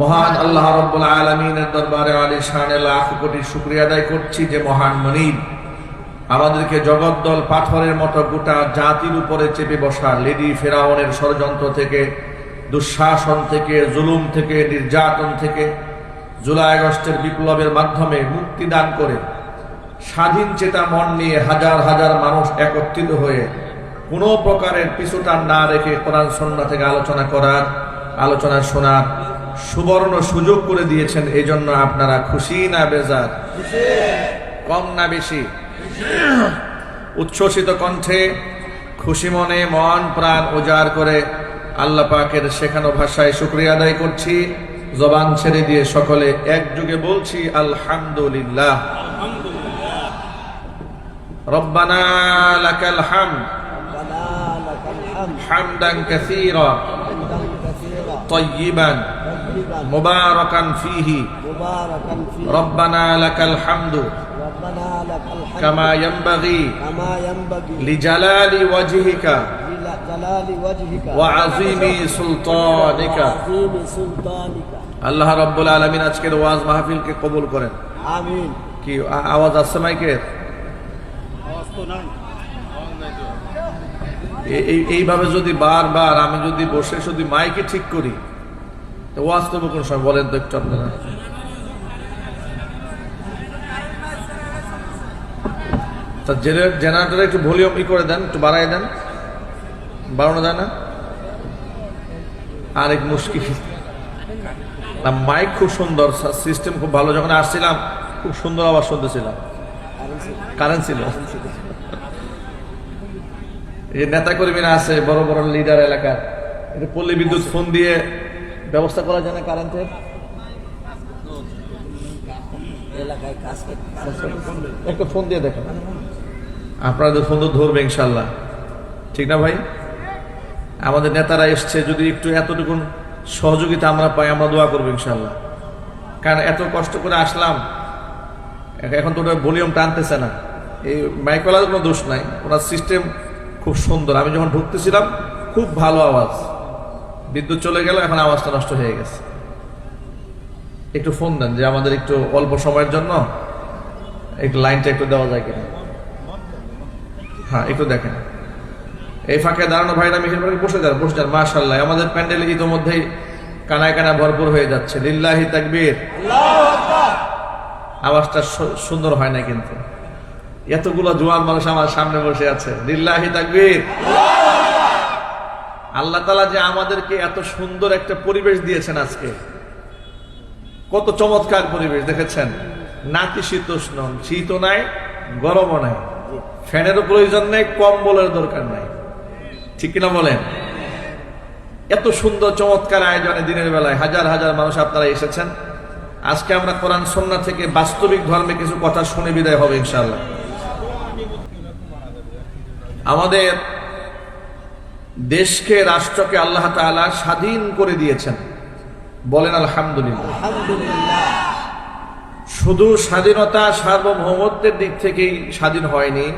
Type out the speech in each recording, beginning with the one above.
মহান আল্লাহ রব্বুল আলমিনের দরবারে আলী শানে লাখ কোটি শুক্রিয়া আদায় করছি যে মহান মনিব। আমাদেরকে জগদ্দল পাথরের মতো গোটা জাতির উপরে চেপে বসা লেডি ফেরাউনের ষড়যন্ত্র থেকে, দুঃশাসন থেকে, জুলুম থেকে, নির্যাতন থেকে, জুলাই আগস্টের বিপ্লবের মাধ্যমে মুক্তি দান করে স্বাধীন চেতা মন নিয়ে হাজার হাজার মানুষ একত্রিত হয়ে কোনো প্রকারের পিছুটান না রেখে কোরআন সন্না থেকে আলোচনা করার, আলোচনা শোনার সুবর্ণ সুযোগ করে দিয়েছেন এই জন্য আপনারা খুশি না বেজার কম না বেশি উচ্ছ্বসিত কণ্ঠে খুশি মনে মন প্রাণ উজাড় করে আল্লাহ পাকের শেখানো ভাষায় শুক্রিয়া আদায় করছি জবান ছেড়ে দিয়ে সকলে একযোগে বলছি আলহামদুলিল্লাহ রব্বানা লাকাল হামদ ربنا لك الحمد حمدا كثيرا حمدا كثيرا طيبا মুবারাকান ফিহি। রব্বানা লাকাল হামদু। কামা ইয়ানবাগি। লিজালালি ওয়াজহিকা। আল্লাহ রব্বুল আলমিন আজকের ওয়াজ মাহফিলকে কবুল করেন। কি আওয়াজ আসছে মাইকের এইভাবে যদি বারবার আমি যদি বসে শুধু মাইকে ঠিক করি তো ওয়াজ করব কোন সময়, বলেন তো একটু আপনারা। জেনারেটর একটু ভলিউম ই করে দেন, একটু বাড়াই দেন। বাড়ানো যায় না? আরেক মুশকিল। না মাইক খুব সুন্দর সিস্টেম খুব ভালো। যখন আসছিলাম, খুব সুন্দর আওয়াজ শুনতেছিলাম। কারেন্ট ছিল। এই নেতা কর্মীরা আছে, বড় বড় লিডার এলাকার। এটা পল্লী বিদ্যুৎ ফোন দিয়ে ব্যবস্থা করা যায় না কারেন্টের এলাকায় কাজ করতে একটা ফোন দিয়ে দেখেন। আপনাদের ফোন তো ধরবে ইনশাল্লাহ ঠিক না ভাই? আমাদের নেতারা এসছে যদি একটু এতটুকু সহযোগিতা আমরা পাই আমরা দোয়া করব ইনশাল্লাহ কারণ এত কষ্ট করে আসলাম এখন তো ওটা ভলিউম টানতেছে না। এই মাইকওয়ালার কোনো দোষ নাই ওনার সিস্টেম খুব সুন্দর। আমি যখন ঢুকতেছিলাম খুব ভালো আওয়াজ। বিদ্যুৎ চলে গেল, এখন আওয়াজটা নষ্ট হয়ে গেছে। একটু ফোন দেন যে আমাদের একটু অল্প সময়ের জন্য একটু লাইনটা একটু দেওয়া যায় কিনা। হ্যাঁ একটু দেখেন। এই ফাঁকে দাঁড়ানো ভাইরা মিহির ভাই বসে যান বসে যান মাশাল্লাহ আমাদের প্যান্ডেল ইতোমধ্যেই কানায় কানা ভরপুর হয়ে যাচ্ছে। লিল্লাহি তাকবীর। আওয়াজটা সুন্দর হয় না কিন্তু। এতগুলো জোয়ান মানুষ আমার সামনে বসে আছে। লিল্লাহি তাকবীর। আল্লাহ তালা যে আমাদেরকে এত সুন্দর একটা পরিবেশ দিয়েছেন আজকে। কত চমৎকার পরিবেশ, দেখেছেন? নাতি শীতোষ্ণ? শীতও নাই, গরমও নাই। ফ্যানেরও প্রয়োজন নেই, কম্বলের দরকার নাই। ঠিক কিনা বলেন? এত সুন্দর, চমৎকার আয়োজনে দিনের বেলায় হাজার হাজার মানুষ আপনারা এসেছেন। আজকে আমরা কোরআন সন্না থেকে বাস্তবিক ধর্মে কিছু কথা শুনে বিদায় হবে ইনশাল্লাহ আমাদের দেশকে রাষ্ট্রকে আল্লাহ তাআলা স্বাধীন করে দিয়েছেন। বলেন আলহামদুলিল্লাহ। শুধু স্বাধীনতা সার্বভৌমত্বের দিক থেকেই স্বাধীন হয়নি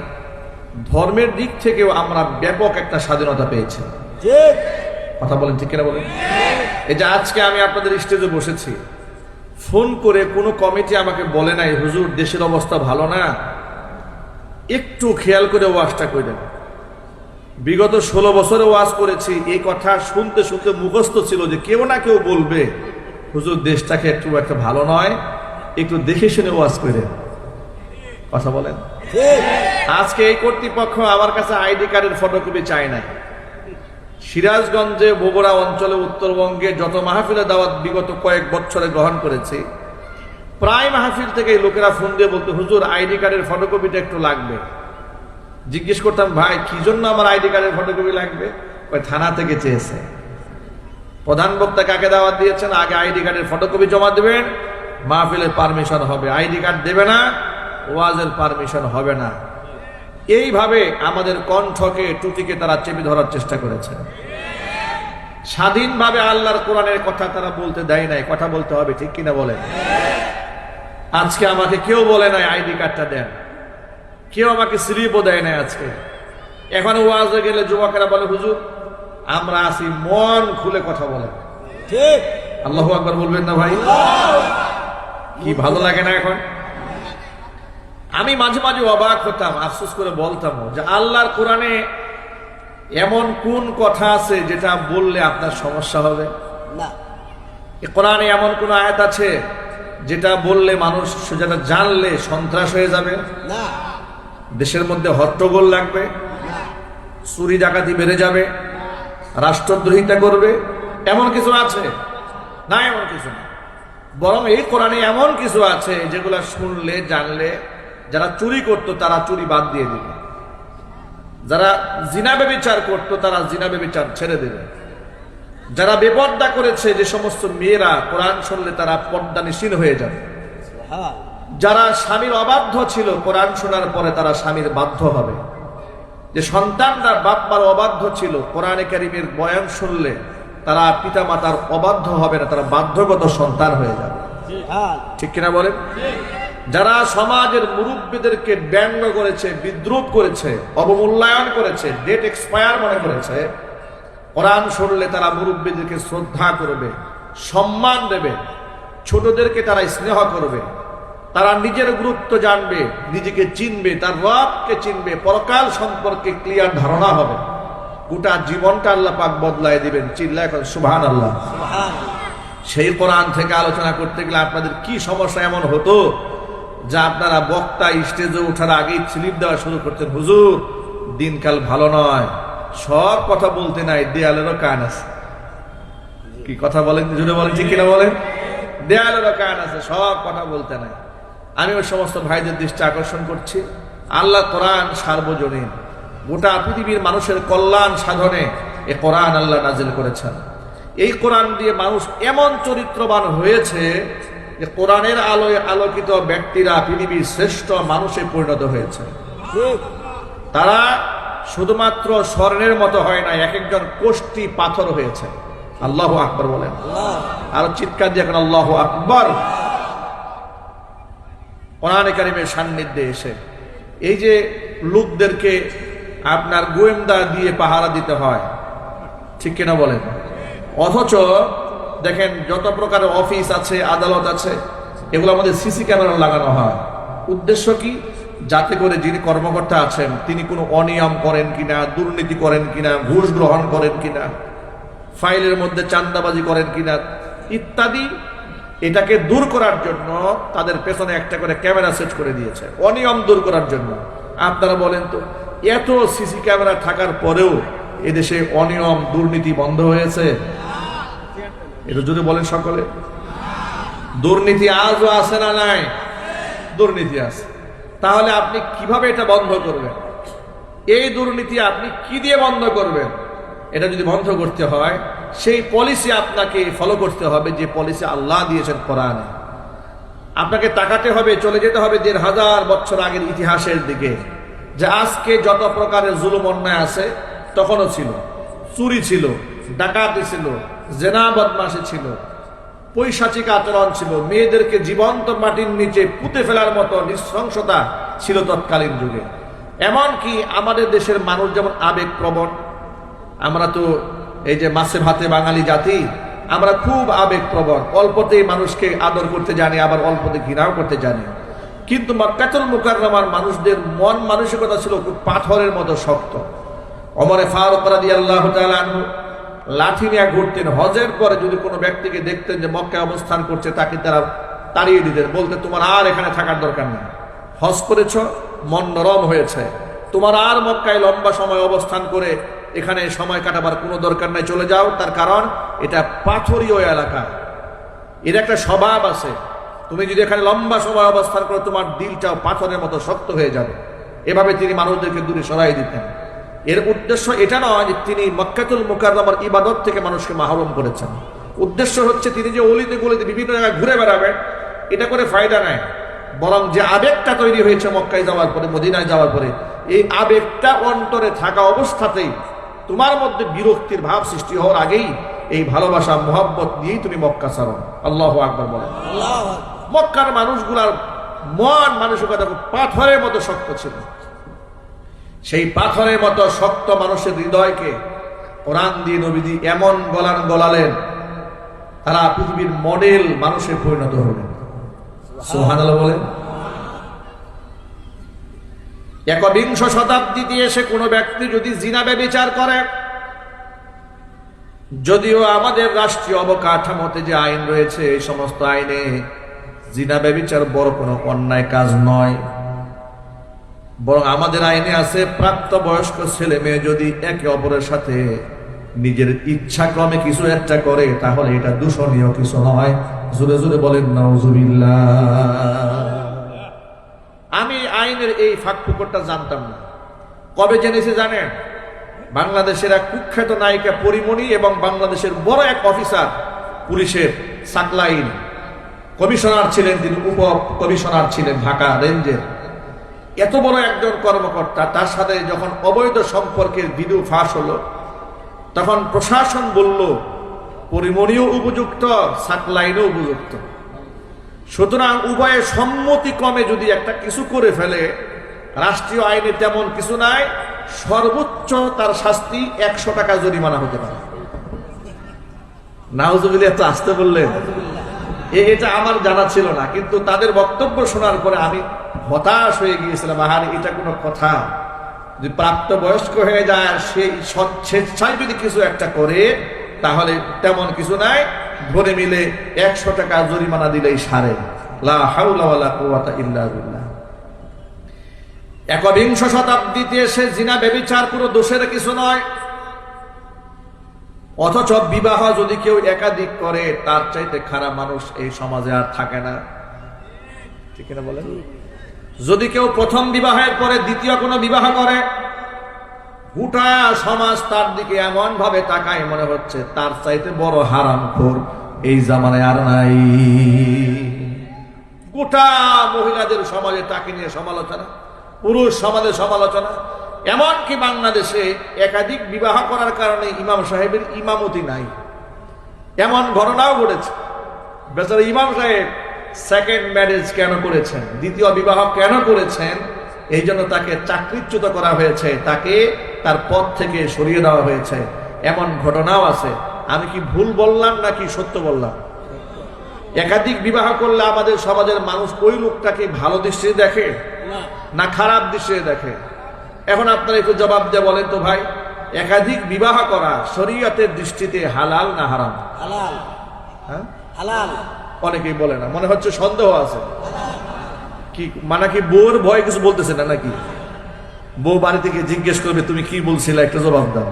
ধর্মের দিক থেকেও আমরা ব্যাপক একটা স্বাধীনতা পেয়েছি। কথা বলেন ঠিক কিনা বলেন? এই যে আজকে আমি আপনাদের স্টেজে বসেছি ফোন করে কোনো কমিটি আমাকে বলে নাই হুজুর দেশের অবস্থা ভালো না? একটু খেয়াল করে ওয়াশটা করে করেন বিগত ষোলো বছরে ওয়াজ করেছি, এই কথা শুনতে শুনতে মুখস্থ ছিল যে কেউ না কেউ বলবে, হুজুর, দেশটাকে একটু একটা ভালো নয়, একটু দেখে শুনে ওয়াজ করে কথা বলেন? আজকে এই কর্তৃপক্ষ আমার কাছে আইডি কার্ডের ফটোকপি চায় না সিরাজগঞ্জে, বগুড়া অঞ্চলে, উত্তরবঙ্গে যত মাহফিলে দাওয়াত বিগত কয়েক বছরে গ্রহণ করেছি, প্রায় মাহফিল থেকে লোকেরা ফোন দিয়ে বলতো, হুজুর, আইডি কার্ডের ফটোকপিটা একটু লাগবে। জিজ্ঞেস করতাম, ভাই, কি জন্য আমার আইডি কার্ডের ফটোকপি লাগবে? ওই থানা থেকে চেয়েছে। প্রধান বক্তা কাকে দাওয়াত দিয়েছেন? আগে আইডি কার্ডের ফটোকপি জমা দেবেন মাহফিলের পারমিশন হবে। আইডি কার্ড দেবে না, ওয়াজের পারমিশন হবে না। এইভাবে আমাদের কণ্ঠকে, টুটিকে তারা চেপে ধরার চেষ্টা করেছে। স্বাধীনভাবে আল্লাহর কোরআনের কথা তারা বলতে দেয় নাই। কথা বলতে হবে, ঠিক কিনা বলেন? আজকে আমাকে কেউ বলে নাই, আইডি কার্ডটা দেন। কেউ আমাকে স্লিপও দেয় নাই আজকে। এখন ওয়াজে গেলে যুবকেরা বলে হুজুর আমরা আসি মন খুলে কথা বলে। ঠিক। আল্লাহ আকবার বলবেন না ভাই? কি ভালো লাগে না এখন? আমি মাঝে মাঝে অবাক হতাম আফসোস করে বলতাম যে আল্লাহর কোরআনে এমন কোন কথা আছে যেটা বললে আপনার সমস্যা হবে? না। কোরআনে এমন কোন আয়াত আছে যেটা বললে মানুষ যেটা জানলে সন্ত্রাস হয়ে যাবে? না। দেশের মধ্যে হট্টগোল লাগবে, চুরি ডাকাতি বেড়ে যাবে, রাষ্ট্রদ্রোহিতা করবে, এমন কিছু আছে? না, এমন কিছু না। বরং এই কোরআনে এমন কিছু আছে যেগুলো শুনলে, জানলে, যারা চুরি করতো তারা চুরি বাদ দিয়ে দিবে। যারা জিনাবে বিচার করতো তারা জিনাবে বিচার ছেড়ে দেবে। যারা বেপর্দা করেছে যে সমস্ত মেয়েরা কোরআন শুনলে তারা পর্দা নিশীন হয়ে যাবে। যারা স্বামীর অবাধ্য ছিল, কোরআন শোনার পরে তারা স্বামীর বাধ্য হবে। যে সন্তানরা বাপ অবাধ্য ছিল, কোরআনে কারিমের বয়ান শুনলে তারা পিতা মাতার অবাধ্য হবে না, তারা বাধ্যগত সন্তান হয়ে যাবে। ঠিক কিনা বলেন? যারা সমাজের মুরব্বীদেরকে ব্যঙ্গ করেছে, বিদ্রুপ করেছে, অবমূল্যায়ন করেছে ডেট এক্সপায়ার মনে করেছে, কোরআন শুনলে তারা মুরব্বীদেরকে শ্রদ্ধা করবে, সম্মান দেবে, ছোটদেরকে তারা স্নেহ করবে তারা নিজের গুরুত্ব জানবে নিজেকে চিনবে তার রবকে চিনবে পরকাল সম্পর্কে ক্লিয়ার ধারণা হবে। গোটা জীবনটা আল্লাহ পাক বদলায় দিবেন চিল্লা এখন সুবহান আল্লাহ সেই কোরআন থেকে আলোচনা করতে গেলে আপনাদের কি সমস্যা এমন হতো যা আপনারা বক্তা স্টেজে ওঠার আগেই স্লিপ দেওয়া শুরু করতেন হুজুর দিনকাল ভালো নয়। সব কথা বলতে নাই দেয়ালেরও কান আছে। কি কথা বলেন? জুড়ে বলেন ঠিক কিনা বলেন? দেয়ালেরও কান আছে সব কথা বলতে নাই। আমি ওই সমস্ত ভাইদের দৃষ্টি আকর্ষণ করছি। আল্লাহ কোরআন সার্বজনীন। গোটা পৃথিবীর মানুষের কল্যাণ সাধনে এ কোরআন আল্লাহ নাজিল করেছেন। এই কোরআন দিয়ে মানুষ এমন চরিত্রবান হয়েছে যে কোরআনের আলোয় আলোকিত ব্যক্তিরা পৃথিবীর শ্রেষ্ঠ মানুষে পরিণত হয়েছে। তারা শুধুমাত্র স্বর্ণের মতো হয় না, এক একজন কোষ্টি পাথর হয়েছে। আল্লাহ আকবর বলেন। আরও চিৎকার দিয়ে এখন আল্লাহ আকবর। কোরআনে কারিমের সান্নিধ্যে এসে। এই যে লোকদেরকে আপনার গোয়েন্দা দিয়ে পাহারা দিতে হয়, ঠিক কিনা বলেন? অথচ দেখেন, যত প্রকারের অফিস আছে, আদালত আছে, এগুলো আমাদের সিসি ক্যামেরা লাগানো হয়। উদ্দেশ্য কি? যাতে করে যিনি কর্মকর্তা আছেন, তিনি কোনো অনিয়ম করেন কিনা, দুর্নীতি করেন কিনা, ঘুষ গ্রহণ করেন কিনা, ফাইলের মধ্যে চান্দাবাজি করেন কিনা, ইত্যাদি এটাকে দূর করার জন্য তাদের পেছনে একটা করে ক্যামেরা সেট করে দিয়েছে। অনিয়ম দূর করার জন্য। আপনারা বলেন তো, এত সিসি ক্যামেরা থাকার পরেও এদেশে অনিয়ম দুর্নীতি বন্ধ হয়েছে? এটা যদি বলেন সকলে। দুর্নীতি আজও আছে না নাই? দুর্নীতি আছে। তাহলে আপনি কীভাবে এটা বন্ধ করবেন? এই দুর্নীতি আপনি কি দিয়ে বন্ধ করবেন? এটা যদি বন্ধ করতে হয় সেই পলিসি আপনাকে ফলো করতে হবে যে পলিসি আল্লাহ দিয়েছেন কোরআনে। আপনাকে তাকাতে হবে, চলে যেতে হবে দেড় হাজার বছর আগের ইতিহাসের দিকে। যে আজকে যত প্রকারের জুলুম অন্যায় আছে, তখনও ছিল। চুরি ছিল, ডাকাতি ছিল, জেনা বদমাশি ছিল, পৈশাচিক আচরণ ছিল, মেয়েদেরকে জীবন্ত মাটির নিচে পুঁতে ফেলার মতো নৃশংসতা ছিল তৎকালীন যুগে। এমনকি আমাদের দেশের মানুষ যেমন আবেগ প্রবণ আমরা তো এই যে মাছে ভাতে বাঙালি জাতি, আমরা খুব আবেগ প্রবণ অল্পতেই মানুষকে আদর করতে জানি, আবার অল্পতে ঘৃণাও করতে জানি। কিন্তু মক্কাতুল মুকাররমার মানুষদের মন মানসিকতা ছিল খুব পাথরের মতো শক্ত। অমরে ফারুক আনহু লাঠি নিয়ে ঘুরতেন। হজের পরে যদি কোনো ব্যক্তিকে দেখতেন যে মক্কায় অবস্থান করছে, তাকে তারা তাড়িয়ে দিতেন। বলতে, তোমার আর এখানে থাকার দরকার নেই। হজ করেছ, মন নরম হয়েছে। তোমার আর মক্কায় লম্বা সময় অবস্থান করে এখানে সময় কাটাবার কোনো দরকার নাই, চলে যাও। তার কারণ, এটা পাথরীয় এলাকা। এর একটা স্বভাব আছে। তুমি যদি এখানে লম্বা সময় অবস্থান করো, তোমার দিলটাও পাথরের মতো শক্ত হয়ে যাবে। এভাবে তিনি মানুষদেরকে দূরে সরাই দিতেন। এর উদ্দেশ্য এটা নয় যে তিনি মক্কাতুল মুকাররমার ইবাদত থেকে মানুষকে মাহরুম করেছেন। উদ্দেশ্য হচ্ছে তিনি যে অলিতে গলিতে বিভিন্ন জায়গায় ঘুরে বেড়াবেন এটা করে ফায়দা নেয় বরং যে আবেগটা তৈরি হয়েছে মক্কায় যাওয়ার পরে, মদিনায় যাওয়ার পরে, এই আবেগটা অন্তরে থাকা অবস্থাতেই তোমার মধ্যে বিরক্তির ভাব সৃষ্টি হওয়ার আগেই এই ভালোবাসা মোহাব্বত দিয়েই তুমি মক্কা ছাড়ো। আল্লাহ আকবর আল্লাহ মক্কার মানুষগুলার মন মানসিকতা পাথরের মতো শক্ত ছিল। সেই পাথরের মতো শক্ত মানুষের হৃদয়কে কোরআন দিয়ে নবীজি এমন গলান গলালেন তারা পৃথিবীর মডেল মানুষে পরিণত হলেন। সোহান বলেন। একবিংশ শতাব্দীতে এসে কোনো ব্যক্তি যদি জিনাবে বিচার করে, যদিও আমাদের রাষ্ট্রীয় অবকাঠামোতে যে আইন রয়েছে, এই সমস্ত আইনে জিনা ব্যবিচার বড় কোনো অন্যায় কাজ নয়। বরং আমাদের আইনে আছে, প্রাপ্তবয়স্ক ছেলে মেয়ে যদি একে অপরের সাথে নিজের ইচ্ছাক্রমে কিছু একটা করে, তাহলে এটা দূষণীয় কিছু নয়। জোরে জোরে বলেন নজুবিল্লাহ আমি আইনের এই ফাঁক ফুকরটা জানতাম না। কবে জেনেছি জানেন? বাংলাদেশের এক কুখ্যাত নায়িকা পরিমণি এবং বাংলাদেশের বড় এক অফিসার, পুলিশের সাকলাইন। কমিশনার ছিলেন তিনি উপ কমিশনার ছিলেন ঢাকা রেঞ্জের। এত বড় একজন কর্মকর্তা, তার সাথে যখন অবৈধ সম্পর্কের ভিডিও ফাঁস হলো, তখন প্রশাসন বলল, পরিমণিও উপযুক্ত, সাকলাইনও উপযুক্ত। সুতরাং উভয়ে সম্মতিক্রমে যদি একটা কিছু করে ফেলে, রাষ্ট্রীয় আইনে তেমন কিছু নাই, সর্বোচ্চ তার শাস্তি একশো টাকা জরিমানা হতে পারে। নাউজুবিল এত আসতে বললেন। এটা আমার জানা ছিল না, কিন্তু তাদের বক্তব্য শোনার পরে আমি হতাশ হয়ে গিয়েছিলাম, আহার, এটা কোনো কথা। যে প্রাপ্ত বয়স্ক হয়ে যায় সেই স্বেচ্ছায় যদি কিছু একটা করে, তাহলে তেমন কিছু নাই। ধরে মিলে একশো টাকা জরিমানা দিলেই সারে। একবিংশ শতাব্দীতে এসে জিনা বেবিচার কোনো দোষের কিছু নয়। অথচ বিবাহ যদি কেউ একাধিক করে, তার চাইতে খারাপ মানুষ এই সমাজে আর থাকে না। ঠিক না বলেন? যদি কেউ প্রথম বিবাহের পরে দ্বিতীয় কোনো বিবাহ করে গোটা সমাজ তার দিকে এমন ভাবে তাকায় মনে হচ্ছে, তার চাইতে বড় হারাম খোর এই জামানায় আর নাই। গোটা মহিলাদের সমাজে তাকে নিয়ে সমালোচনা, পুরুষ সমাজে সমালোচনা, এমনকি বাংলাদেশে একাধিক বিবাহ করার কারণে ইমাম সাহেবের ইমামতি নাই। এমন ঘটনাও ঘটেছে। বেচারা ইমাম সাহেব সেকেন্ড ম্যারেজ কেন করেছেন, দ্বিতীয় বিবাহ কেন করেছেন, এই জন্য তাকে চাকরিচ্যুত করা হয়েছে, তাকে তার পদ থেকে সরিয়ে দেওয়া হয়েছে। এমন ঘটনাও আছে। আমি কি ভুল বললাম নাকি সত্য বললাম? একাধিক বিবাহ করলে আমাদের সমাজের মানুষ ওই লোকটাকে ভালো দৃষ্টিতে দেখে না। খারাপ দৃষ্টিতে দেখে? এখন আপনারা একটু জবাব দিয়ে বলেন তো ভাই একাধিক বিবাহ করা শরীয়তের দৃষ্টিতে হালাল না হারাম? হালাল। হ্যাঁ? হালাল। অনেকেই বলে না মনে হচ্ছে সন্দেহ আছে। কি মানে কি বউর ভয় কিছু বলতেছে না নাকি? বউ বাড়ি থেকে জিজ্ঞেস করবে তুমি কি বলছিলে? একটা জবাব দাও।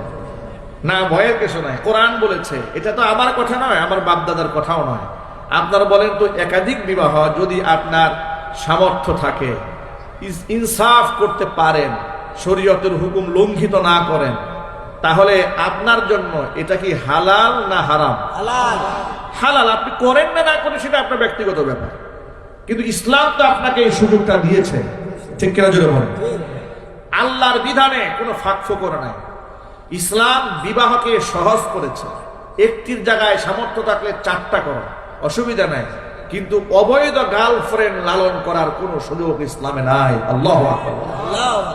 না ভয়ের কিছু নাই। কোরআন বলেছে এটা তো আমার কথা নয় আমার বাপদাদার কথাও নয়। আপনারা বলেন তো একাধিক বিবাহ যদি আপনার সামর্থ্য থাকে ইনসাফ করতে পারেন শরীয়তের হুকুম লঙ্ঘিত না করেন তাহলে আপনার জন্য এটা কি হালাল না হারাম? হালাল। হালাল আপনি করেন না না করেন সেটা আপনার ব্যক্তিগত ব্যাপার। কিন্তু ইসলাম তো আপনাকে এই সুযোগটা দিয়েছে। ঠিক কিনা জোরে বলেন? আল্লাহর বিধানে কোনো ফাঁক করে নাই। ইসলাম বিবাহকে সহজ করেছে। একটির জায়গায় সামর্থ্য থাকলে চারটা করো অসুবিধা নাই। কিন্তু অবৈধ গার্লফ্রেন্ড লালন করার কোনো সুযোগ ইসলামে নাই। আল্লাহ আল্লাহ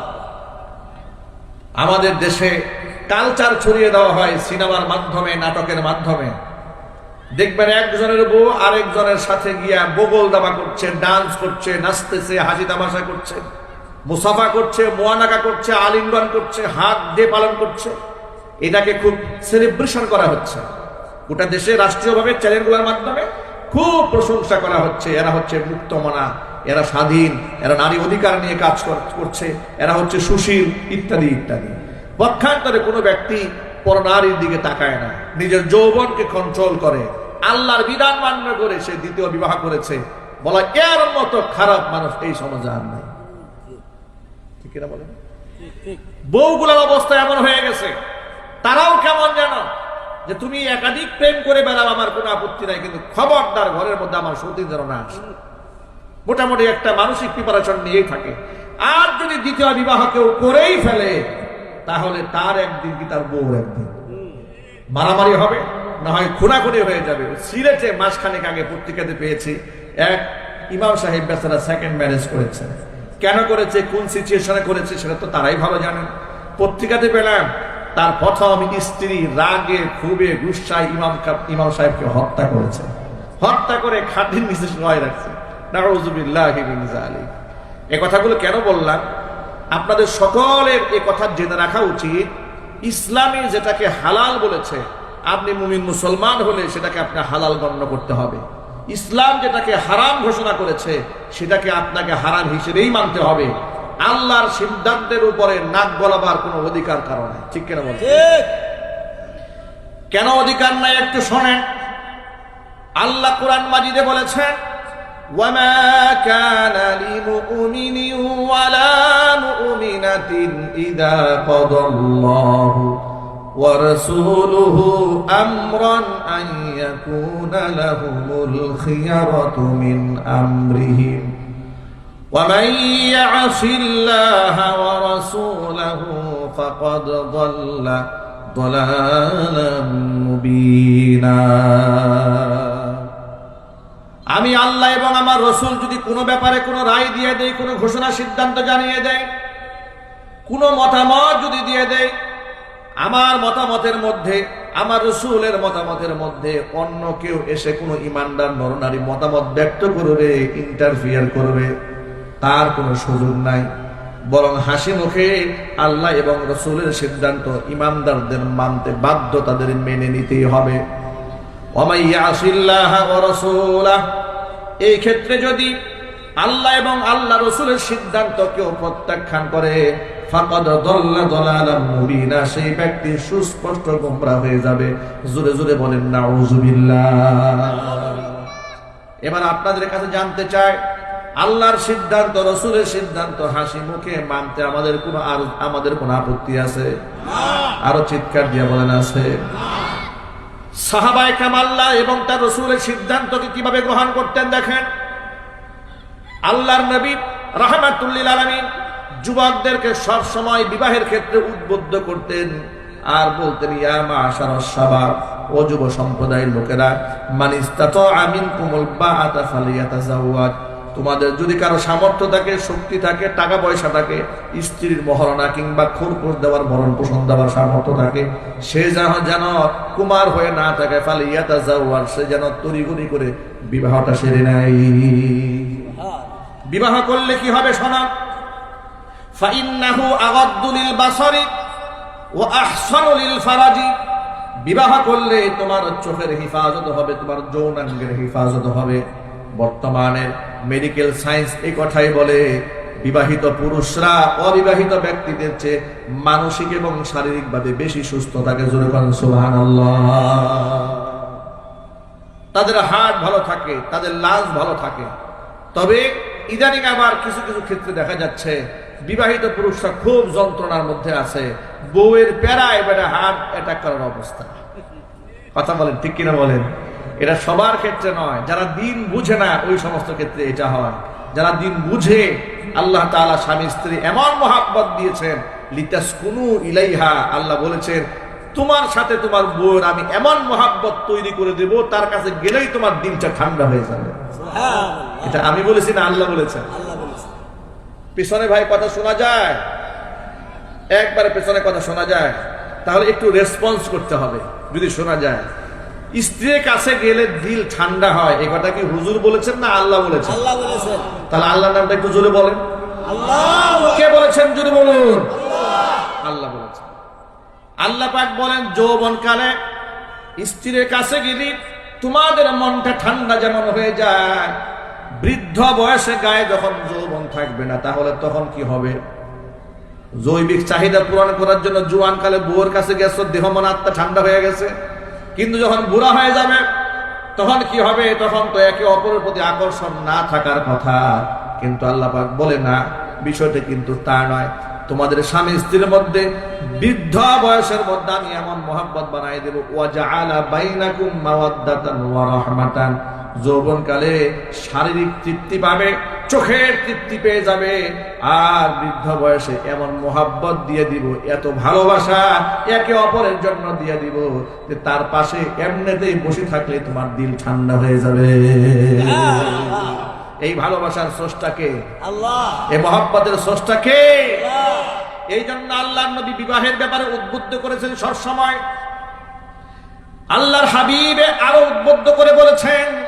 আমাদের দেশে কালচার ছড়িয়ে দেওয়া হয় সিনেমার মাধ্যমে নাটকের মাধ্যমে। দেখবেন একজনের বউ আরেকজনের সাথে গিয়া বগল দাবা করছে ডান্স করছে নাচতেছে হাসি তামাশা করছে। মুসাফা করছে মোয়ানাকা করছে আলিঙ্গন করছে, হাত দিয়ে পালন করছে। এটাকে খুব সেলিব্রেশন করা হচ্ছে। গোটা দেশে রাষ্ট্রীয়ভাবে চ্যানেলগুলোর মাধ্যমে খুব প্রশংসা করা হচ্ছে। এরা হচ্ছে মুক্তমনা, এরা স্বাধীন, এরা নারী অধিকার নিয়ে কাজ কর- করছে, এরা হচ্ছে সুশীল, ইত্যাদি ইত্যাদি। পক্ষান্তরে কোনো ব্যক্তি পর নারীর দিকে তাকায় না। নিজের যৌবনকে কন্ট্রোল করে। আল্লাহর বিধান মান্য করে সে দ্বিতীয় বিবাহ করেছে। বলা, এর মতো খারাপ মানুষ এই সমাজে আর নাই। কিনা বলেন? ঠিক অবস্থা এমন হয়ে গেছে। তারাও কেমন জানো যে তুমি একাধিক প্রেম করে বেড়াও আমার কোনো আপত্তি নাই কিন্তু খবরদার ঘরের মধ্যে আমার সতীন যেন না আসে। মোটামুটি একটা মানসিক প্রিপারেশন নিয়েই থাকে। আর যদি দ্বিতীয় বিবাহ কেউ করেই ফেলে তাহলে তার একদিন কি তার বউ একদিন? মারামারি হবে না হয় খুনাখুনি হয়ে যাবে। সিলেটে মাসখানেক আগে পত্রিকাতে পেয়েছি এক ইমাম সাহেব বেচারা সেকেন্ড ম্যারেজ করেছে কেন করেছে, কোন সিচুয়েশনে করেছে, সেটা তো তারাই ভালো জানেন। পত্রিকাতে পেলাম, তার প্রথম স্ত্রী রাগে খুবে গুসায় ইমাম ইমাম সাহেবকে হত্যা করেছে। হত্যা করে খাটির নিচে শোয়াই রাখছে। এ কথাগুলো কেন বললাম? আপনাদের সকলের এ কথা জেনে রাখা উচিত। ইসলামে যেটাকে হালাল বলেছে, আপনি মুমিন মুসলমান হলে সেটাকে আপনি হালাল গণ্য করতে হবে। ইসলাম যেটাকে হারাম ঘোষণা করেছে সেটাকে আপনাকে হারাম হিসেবেই মানতে হবে আল্লাহর সিদ্ধান্তের উপরে নাক গলাবার কোনো অধিকার কারণে ঠিক কেন বলেন ঠিক কেন অধিকার নাই একটু শোনেন আল্লাহ কোরআন মাজিদে বলেছেন وما كان لمؤمن ولا مؤمنة إذا قضى الله ورسوله أمرا أن يكون لهم الخيرة من أمرهم ومن يعص الله ورسوله فقد ضل ضلالا مبينا আমি আল্লাহ এবং আমার রসুল যদি কোনো ব্যাপারে কোনো রায় দিয়ে দেয় কোনো ঘোষণা সিদ্ধান্ত জানিয়ে দেয় কোনো মতামত যদি দিয়ে দেয় আমার মতামতের মধ্যে, আমার রসুলের মতামতের মধ্যে অন্য কেউ এসে কোনো ইমানদার নরনারী মতামত ব্যক্ত করবে ইন্টারফিয়ার করবে, তার কোনো সুযোগ নাই। বরং হাসি মুখে আল্লাহ এবং রসুলের সিদ্ধান্ত ইমানদারদের মানতে বাধ্য তাদের মেনে নিতেই হবে। এই ক্ষেত্রে যদি আল্লাহ এবং আল্লাহ রসুলের সিদ্ধান্ত কেউ প্রত্যাখ্যান করে ফাকাদ দল্লা দলালাম মুবিনা সেই ব্যক্তি সুস্পষ্ট গোমরা হয়ে যাবে। জোরে জোরে বলেন নাউজুবিল্লাহ। এবার আপনাদের কাছে জানতে চাই আল্লাহর সিদ্ধান্ত রসুলের সিদ্ধান্ত হাসি মুখে মানতে আমাদের কোনো আর আমাদের কোনো আপত্তি আছে? আরও চিৎকার দিয়ে বলেন আছে। সাহাবায় কামাল্লাহ এবং তার রসুলের সিদ্ধান্তকে কীভাবে গ্রহণ করতেন দেখেন? আল্লাহর নবী রাহমাতুল্লিল আলমিন যুবকদেরকে সব সময় বিবাহের ক্ষেত্রে উদ্বুদ্ধ করতেন আর বলতেন ইয়া মা সাবাব ও যুব সম্প্রদায়ের লোকেরা মানিস্তাত আমিন কুমল বা আতা ফালিয়াতা জাওয়াজ তোমাদের যদি কারও সামর্থ্য থাকে শক্তি থাকে টাকা পয়সা থাকে স্ত্রীর মহারণা কিংবা খুরপুর দেওয়ার ভরণ পোষণ দেওয়ার সামর্থ্য থাকে সে যেন যেন কুমার হয়ে না থাকে ফালিয়াতা জাওয়াজ সে যেন তড়িগুড়ি করে বিবাহটা সেরে নেয়। বিবাহ করলে কি হবে শোনা ফাইন্নাহু আগাদ্দুলিল বাসারি ও আহসানুলিল ফারাজি। বিবাহ করলে তোমার চোখের হেফাজত হবে, তোমার যৌনাঙ্গের হেফাজত হবে। বর্তমানের মেডিকেল সায়েন্স এই কথাই বলে, বিবাহিত পুরুষরা অবিবাহিত ব্যক্তিদের চেয়ে মানসিক এবং শারীরিক শারীরিকভাবে বেশি সুস্থ থাকে, জোরে সুহান তাদের হার্ট ভালো থাকে, তাদের লাঞ্চ ভালো থাকে। তবে ইদানিং আবার কিছু কিছু ক্ষেত্রে দেখা যাচ্ছে বিবাহিত পুরুষরা খুব যন্ত্রণার মধ্যে আছে। বউয়ের প্যারায় বেড়া হার্ট অ্যাটাক করার অবস্থা। কথা বলেন, ঠিক কিনা বলেন? এটা সবার ক্ষেত্রে নয়। যারা দিন বুঝে না, ওই সমস্ত ক্ষেত্রে এটা হয়। যারা দিন বুঝে, আল্লাহ তাআলা স্বামী স্ত্রী এমন মহাব্বত দিয়েছেন লিতাস কুনু ইলাইহা, আল্লাহ বলেছেন, তোমার সাথে তোমার বউয়ের আমি এমন মহাব্বত তৈরি করে দেব, তার কাছে গেলেই তোমার দিনটা ঠান্ডা হয়ে যাবে। এটা আমি বলেছি না আল্লাহ বলেছেন আল্লাহ বলেছে। পিছনে ভাই কথা শোনা যায়? একবারে পেছনে কথা শোনা যায়। তাহলে একটু রেসপন্স করতে হবে যদি শোনা যায়। স্ত্রীর কাছে গেলে দিল ঠান্ডা হয় এ কথা কি হুজুর বলেছেন না আল্লাহ বলেছেন? আল্লাহ বলেছেন। তাহলে আল্লাহর নামটা একটু জোরে বলেন। আল্লাহ! কে বলেছেন জোরে বলুন? আল্লাহ বলেছেন। আল্লাহ পাক বলেন যৌবন কালে স্ত্রীর কাছে গেলি তোমাদের মনটা ঠান্ডা যেমন হয়ে যায়, বৃদ্ধ বয়সে গায়ে যখন যৌবন থাকবে না, তাহলে তখন কি হবে? জৈবিক চাহিদা পূরণ করার জন্য জুয়ান কালে বউর কাছে গেছো দেহ মন আত্মা ঠান্ডা হয়ে গেছে। কিন্তু যখন বুড়া হয়ে যাবে, তখন কি হবে? তখন তো একে অপরের প্রতি আকর্ষণ না থাকার কথা। কিন্তু আল্লাহ বলে না, বিষয়টা কিন্তু তা নয়। তোমাদের স্বামী স্ত্রীর মধ্যে বৃদ্ধ বয়সের মধ্যে আমি এমন মোহাম্মত বানাই দেব। যৌবনকালে শারীরিক তৃপ্তি পাবে, চোখের তৃপ্তি পেয়ে যাবে। আর বৃদ্ধ বয়সে এমন মোহাব্বত দিয়ে দিব, এত ভালোবাসা একে অপরের জন্য দিয়ে দিব যে তার পাশে এমনিতেই বসে থাকলে তোমার দিল ঠান্ডা হয়ে যাবে। এই ভালোবাসার স্রষ্টাকে। আল্লাহ। এই মহাব্বতের স্রষ্টাকে। এই জন্য আল্লাহ নবী বিবাহের ব্যাপারে উদ্বুদ্ধ করেছেন সবসময়। আল্লাহর হাবিবে আরও উদ্বুদ্ধ করে বলেছেন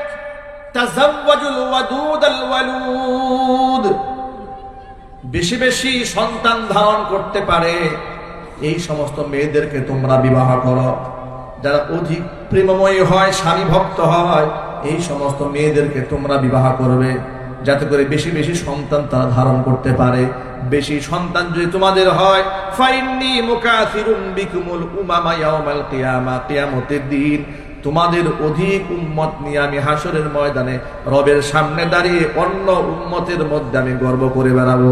বেশি বেশি সন্তান ধারণ করতে পারে। এই সমস্ত মেয়েদেরকে তোমরা বিবাহ করো। যারা অধিক প্রেমময়ী হয় স্বামী ভক্ত হয় এই সমস্ত মেয়েদেরকে তোমরা বিবাহ করবে, যাতে করে বেশি বেশি সন্তান তারা ধারণ করতে পারে। বেশি সন্তান যদি তোমাদের হয় উমামা দিন তোমাদের অধিক উম্মত নিয়ে আমি হাসরের ময়দানে রবের সামনে দাঁড়িয়ে অন্য উম্মতের মধ্যে আমি গর্ব করে বেড়াবো।